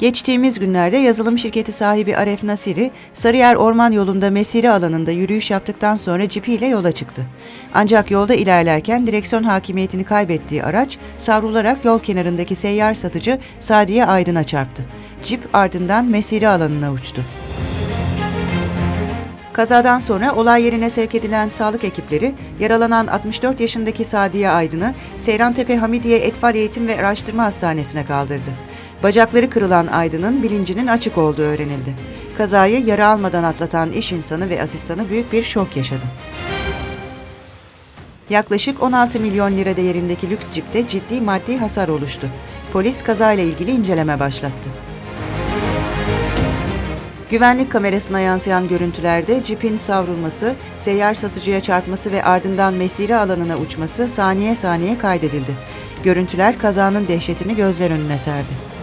Geçtiğimiz günlerde yazılım şirketi sahibi Aref Nasiri, Sarıyer Orman Yolu'nda mesire alanında yürüyüş yaptıktan sonra cipiyle yola çıktı. Ancak yolda ilerlerken direksiyon hakimiyetini kaybettiği araç savrularak yol kenarındaki seyyar satıcı Sadiye Aydın'a çarptı. Cip ardından mesire alanına uçtu. Kazadan sonra olay yerine sevk edilen sağlık ekipleri yaralanan 64 yaşındaki Sadiye Aydın'ı Seyrantepe Hamidiye Etfal Eğitim ve Araştırma Hastanesi'ne kaldırdı. Bacakları kırılan Aydın'ın bilincinin açık olduğu öğrenildi. Kazayı yara almadan atlatan iş insanı ve asistanı büyük bir şok yaşadı. Yaklaşık 16 milyon lira değerindeki lüks cipte ciddi maddi hasar oluştu. Polis kazayla ilgili inceleme başlattı. Güvenlik kamerasına yansıyan görüntülerde cipin savrulması, seyyar satıcıya çarpması ve ardından mesire alanına uçması saniye saniye kaydedildi. Görüntüler kazanın dehşetini gözler önüne serdi.